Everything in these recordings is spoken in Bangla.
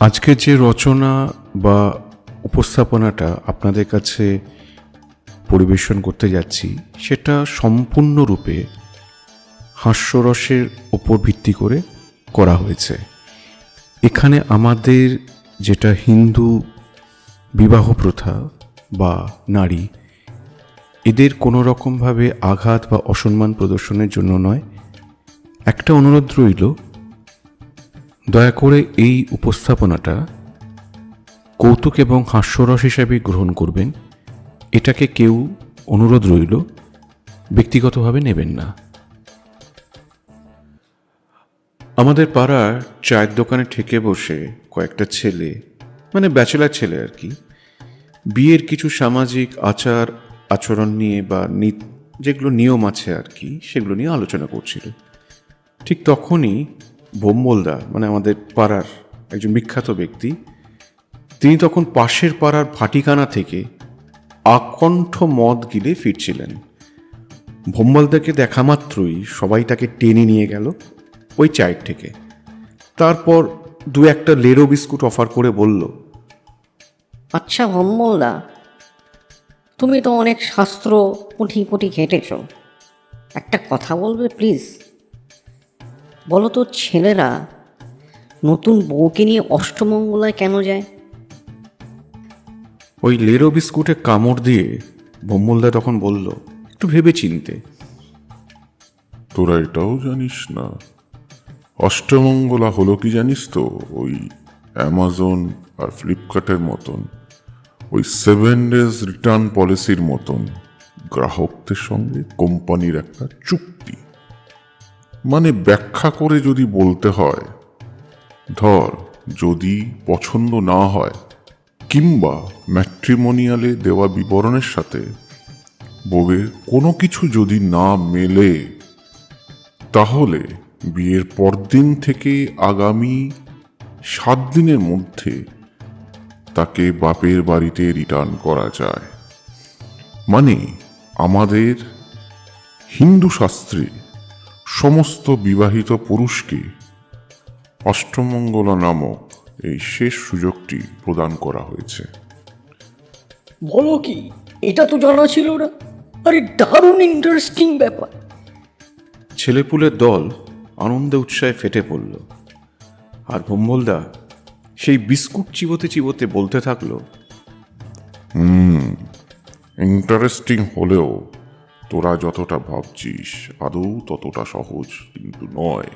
আজকে যে রচনা বা উপস্থাপনাটা আপনাদের কাছে পরিবেশন করতে যাচ্ছি, সেটা সম্পূর্ণরূপে হাস্যরসের ওপর ভিত্তি করে করা হয়েছে। এখানে আমাদের যেটা হিন্দু বিবাহ প্রথা বা নারী, এদের কোনো রকমভাবে আঘাত বা অসম্মান প্রদর্শনের জন্য নয়। একটা অনুরোধ রইল দয়া করে এই উপস্থাপনাটা কৌতুক এবং হাস্যরস হিসাবে গ্রহণ করবেন। এটাকে কেউ অনুরোধ রইল, ব্যক্তিগতভাবে নেবেন না। আমাদের পাড়ার চায়ের দোকানে ঠেকে বসে কয়েকটা ছেলে মানে ব্যাচেলার ছেলে আর কি, বিয়ের কিছু সামাজিক আচার, আচরণ নিয়ে বা যেগুলো নিয়ম আছে আর কি, সেগুলো নিয়ে আলোচনা করছিল। ঠিক তখনই বোম্বলদা মানে আমাদের পাড়ার একজন বিখ্যাত ব্যক্তি, তিনি তখন পাশের পাড়ার ভাটিকানা থেকে আকণ্ঠ মদ গিলে ফিরছিলেন। ভোম্বলদাকে দেখা মাত্রই সবাই তাকে টেনে নিয়ে গেল ওই চায়ের থেকে। তারপর দু একটা লেরো বিস্কুট অফার করে বলল আচ্ছা ভম্বলদা তুমি তো অনেক শাস্ত্র পুঁথি পুঁথি ঘেটেছ। একটা কথা বলবে প্লিজ? বলো তো ছেলেরা নতুন বউকে নিয়ে অষ্টমঙ্গলায় কেন যায়? ওই লেরো বিস্কুটে কামড় দিয়ে ভোম্বলদা তখন বলল একটু ভেবে চিনতে তোরা এটাও জানিস না? অষ্টমঙ্গলা হলো কি জানিস তো? ওই অ্যামাজন আর ফ্লিপকার্টের মতন। ওই সেভেন ডেজ রিটার্ন পলিসির মতন। গ্রাহকদের সঙ্গে কোম্পানির একটা চুক্তি। মানে ব্যাখ্যা করে যদি বলতে হয়, ধর যদি পছন্দ না হয় কিংবা ম্যাট্রিমোনিয়ালে দেওয়া বিবরণের সাথে বউয়ের কোনো কিছু যদি না মেলে, তাহলে বিয়ের পরদিন থেকে আগামী সাত দিনের মধ্যে তাকে বাপের বাড়িতে রিটার্ন করা যায়। মানে আমাদের হিন্দু শাস্ত্রে সমস্ত বিবাহিত পুরুষকে অষ্টমঙ্গলা নামক এই শেষ সুযোগটি প্রদান করা হয়েছে। বলো কি এটা তো জানা ছিল না। আরে দারুণ ইন্টারেস্টিং ব্যাপার। ছেলেপুলের দল আনন্দে উৎসাহে ফেটে পড়ল। আর ভোম্বলদা সেই বিস্কুট চিবোতে চিবোতে বলতে থাকল হুম ইন্টারেস্টিং হলেও তোরা যতটা ভাবছিস, আদৌ ততটা সহজ কিন্তু নয়।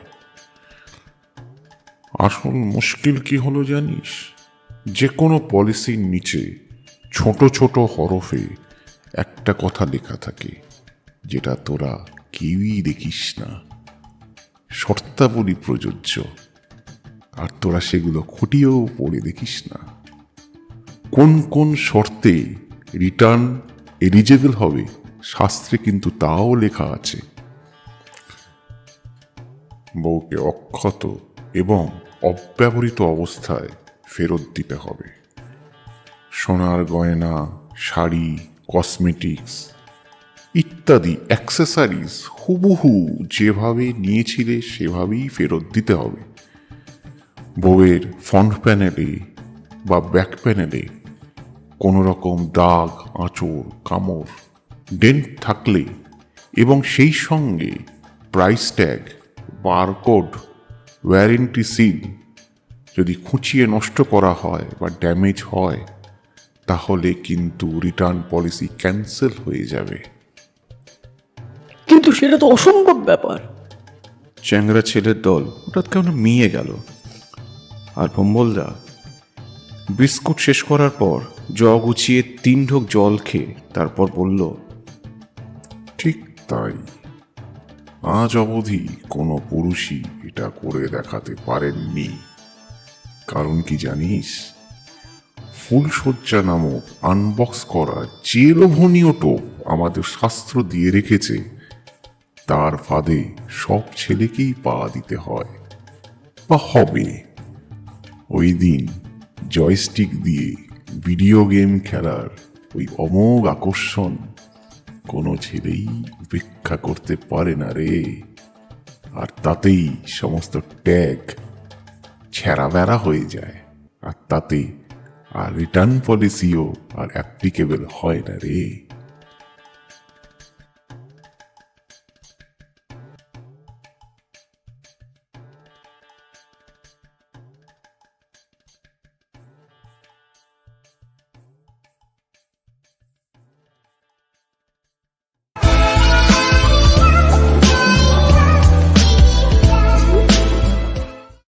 আসল মুশকিল কি হলো জানিস? যে কোনো পলিসির নিচে ছোট ছোট হরফে একটা কথা লেখা থাকে, যেটা তোরা কেউই দেখিস না। শর্তাবলী প্রযোজ্য, আর তোরা সেগুলো খুঁটিয়েও পড়ে দেখিস না। কোন কোন শর্তে রিটার্ন এলিজেবল হবে? শাস্ত্রে কিন্তু তাও লেখা আছে। বউকে অক্ষত এবং অব্যবহৃত অবস্থায় ফেরত দিতে হবে। সোনার গয়না, শাড়ি কসমেটিক্স ইত্যাদি অ্যাক্সেসরিজ হুবহু যেভাবে নিয়েছিলে সেভাবেই ফেরত দিতে হবে। বউয়ের ফ্রন্ট প্যানেলে বা ব্যাক প্যানেলে কোনো রকম দাগ, আঁচড়, কামড় ডেন্ট থাকলে এবং সেই সঙ্গে price tag barcode warranty seal যদি খুঁচিয়ে নষ্ট করা হয় বা ড্যামেজ হয় তাহলে কিন্তু রিটার্ন পলিসি ক্যান্সেল হয়ে যাবে। কিন্তু সেটা তো অসম্ভব ব্যাপার। চ্যাংরা ছেলের দল হঠাৎ কেমন মিয়ে গেল। আর ভম্বলদা বিস্কুট শেষ করার পর জগ উঁচিয়ে তিন ঢোক জল খেয়ে তারপর বলল ঠিক তাই। আজ অবধি কোনো পুরুষই এটা করে দেখাতে পারেননি। কারণ কি জানিস? ফুলশয্যা নামক আনবক্স করা যে লোভনীয় টোপ আমাদের শাস্ত্র দিয়ে রেখেছে, তার ফাঁদে সব ছেলেকেই পা দিতে হয়। বা হবে। ওই দিন জয়স্টিক দিয়ে ভিডিও গেম খেলার ওই অমোঘ আকর্ষণ কোনো ছেলেই উপেক্ষা করতে পারে না রে। আর তাতেই সমস্ত ট্যাগ ছেঁড়া বেড়া হয়ে যায়। আর তাতে আর রিটার্ন পলিসিও আর অ্যাপ্লিকেবল হয় না রে।